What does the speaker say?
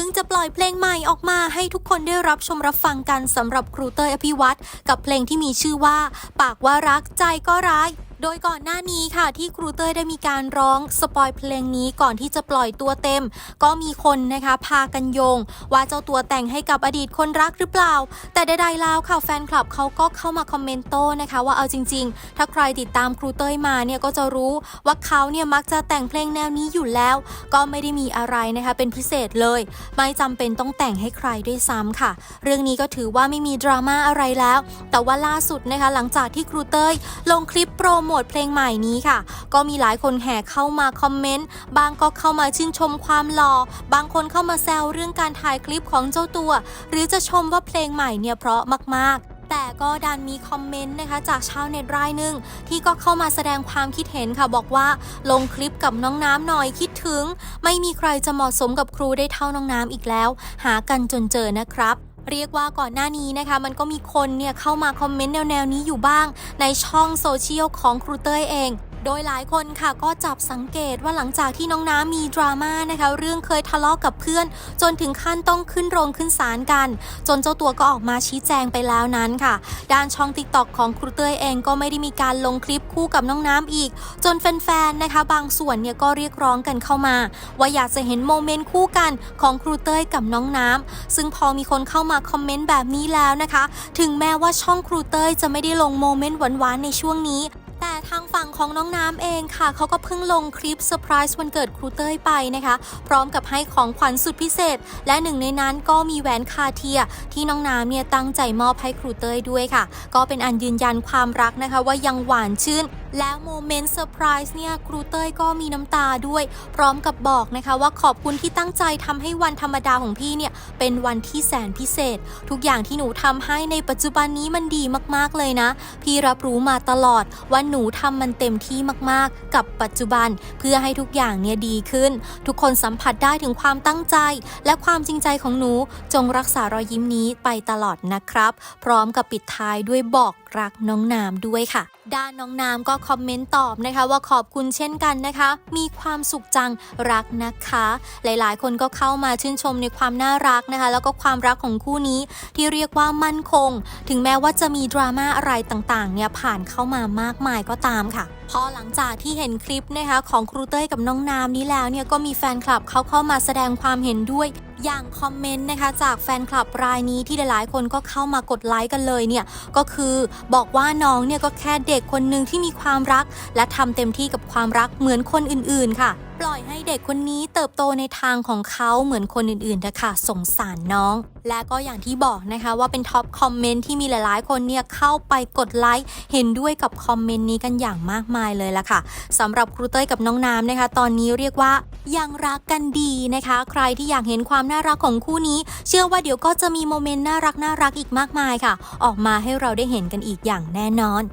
พิ่งจะปล่อยเพลงใหม่ออกมาให้ทุกคนได้รับชมรับฟังกันสำหรับครูเต้ยอภิวัตรกับเพลงที่มีชื่อว่า ปากว่ารักใจก็ร้าย โดยก่อนหน้านี้ค่ะที่ครูเต้ยได้มีการร้องสปอยเพลงนี้ก่อนที่จะปล่อยตัวเต็ม ก็มีคนนะคะพากันโยง ว่าเจ้าตัวแต่งให้กับอดีตคนรักหรือเปล่า แต่ใดๆแล้วค่ะแฟนคลับเขาก็เข้ามาคอมเมนต์โต้นะคะว่าเอาจริง ๆ ถ้าใครติดตามครูเต้ยมาเนี่ยก็จะรู้ว่าเขาเนี่ยมักจะแต่งเพลงแนวนี้อยู่แล้ว ก็ไม่ได้มีอะไรนะคะเป็นพิเศษเลย ไม่จำเป็นต้องแต่งให้ใครด้วยซ้ำค่ะ เรื่องนี้ก็ถือว่าไม่มีดราม่าอะไรแล้ว แต่ว่าล่าสุดนะคะหลังจากที่ครูเต้ยลงคลิปโปรโมมทเพลงใหม่นี้ค่ะ ก็มีหลายคนแห่เข้ามาคอมเมนต์บางก็เข้ามาชื่นชมความหล่อ บางคนเข้ามาแซวเรื่องการถ่ายคลิปของเจ้าตัว หรือจะชมว่าเพลงใหม่เนี่ยเพราะมากๆแต่ก็ดันมีคอมเมนต์นะคะจากชาวเน็ตรายหนึ่งที่ก็เข้ามาแสดงความคิดเห็นค่ะ บอกว่าลงคลิปกับน้องน้ำหน่อยคิดถึง ไม่มีใครจะเหมาะสมกับครูได้เท่าน้องน้ำอีกแล้ว หากันจนเจอนะครับ เรียกว่าก่อนหน้านี้นะคะ มันก็มีคนเนี่ยเข้ามาคอมเมนต์แนวๆนี้อยู่บ้าง ในช่องโซเชียลของครูเต้ยเอง โดยหลายคนค่ะก็จับสังเกตว่าหลังจากที่น้องน้ำมีดราม่านะคะเรื่องเคยทะเลาะกกับเพื่อน จนถึงขั้นต้องขึ้นโรงขึ้นศาลกัน จนเจ้าตัวก็ออกมาชี้แจงไปแล้วนั้นค่ะ ด้านช่องติ๊กต็อกของครูเต้ยเองก็ไม่ได้มีการลงคลิปคู่กับน้องน้ำอีก จนแฟนๆนะคะ บางส่วนเนี่ยก็เรียกร้องกันเข้ามา ว่าอยากจะเห็นโมเมนต์คู่กันของครูเต้ยกับน้องน้ำซึ่งพอมีคนเข้ามาคอมเมนต์แบบนี้แล้วนะคะ ถึงแม้ว่าช่องครูเต้ยจะไม่ได้ลงโมเมนต์หวานๆในช่วงนี้ ฝั่งของน้องน้ำเองค่ะเขาก็เพิ่งลงคลิปเซอร์ไพรส์วันเกิดครูเต้ยไปนะคะ พร้อมกับให้ของขวัญสุดพิเศษ และหนึ่งในนั้นก็มีแหวนคาเทีย ที่น้องน้ำเนี่ยตั้งใจมอบให้ครูเต้ยด้วยค่ะ ก็เป็นอันยืนยันความรักนะคะว่ายังหวานชื่นแล้วโมเมนต์เซอร์ไพรส์เนี่ยครูเต้ยก็มีน้ำตาด้วย พร้อมกับบอกนะคะว่าขอบคุณที่ตั้งใจทำให้วันธรรมดาของพี่เนี่ยเป็นวันที่แสนพิเศษ ทุกอย่างที่หนูทำให้ในปัจจุบันนี้มันดีมากๆเลยนะ พี่รับรู้มาตลอดว่าหนูทำมันเต็มที่มากๆ กับปัจจุบัน เพื่อให้ทุกอย่างเนี่ยดีขึ้น ทุกคนสัมผัสได้ถึงความตั้งใจ และความจริงใจของหนูจงรักษารอยยิ้มนี้ไปตลอดนะครับ พร้อมกับปิดท้ายด้วยบอกรักน้องน้ำด้วยค่ะ ด้านน้องน้ำก็คอมเมนต์ตอบนะคะ ว่าขอบคุณเช่นกันนะคะ มีความสุขจังรักนะคะ หลายๆ คนก็เข้ามาชื่นชมในความน่ารักนะคะ แล้วก็ความรักของคู่นี้ที่เรียกว่ามั่นคง ถึงแม้ว่าจะมีดราม่าอะไรต่างๆ เนี่ยผ่านเข้ามามากมายก็ตามค่ะพอหลังจากที่เห็นคลิปนะคะของครูเต้ยกับน้องน้ำนี้แล้วเนี่ยก็มีแฟนคลับเขาเข้ามาแสดงความเห็นด้วย อย่างคอมเมนต์นะคะจากแฟนคลับรายนี้ที่หลายๆ คนก็เข้ามากดไลค์กันเลยเนี่ยก็คือบอกว่าน้องเนี่ยก็แค่เด็กคนหนึ่งที่มีความรัก และทำเต็มที่กับความรักเหมือนคนอื่นๆค่ะ ปล่อยให้เด็กคนนี้เติบโตในทางของเขาเหมือนคนอื่นๆนะคะสงสารน้อง และก็อย่างที่บอกนะคะว่าเป็นท็อปคอมเมนต์ที่มีหลายๆ คนเนี่ยเข้าไปกดไลค์เห็นด้วยกับคอมเมนต์นี้กันอย่างมากมายเลยล่ะค่ะสำหรับครูเต้ยกับน้องน้ำนะคะ ตอนนี้เรียกว่ายังรักกันดีนะคะ ใครที่อยากเห็นความน่ารักของคู่นี้ เชื่อว่าเดี๋ยวก็จะมีโมเมนต์น่ารักน่ารักอีกมากมายค่ะ ออกมาให้เราได้เห็นกันอีกอย่างแน่นอน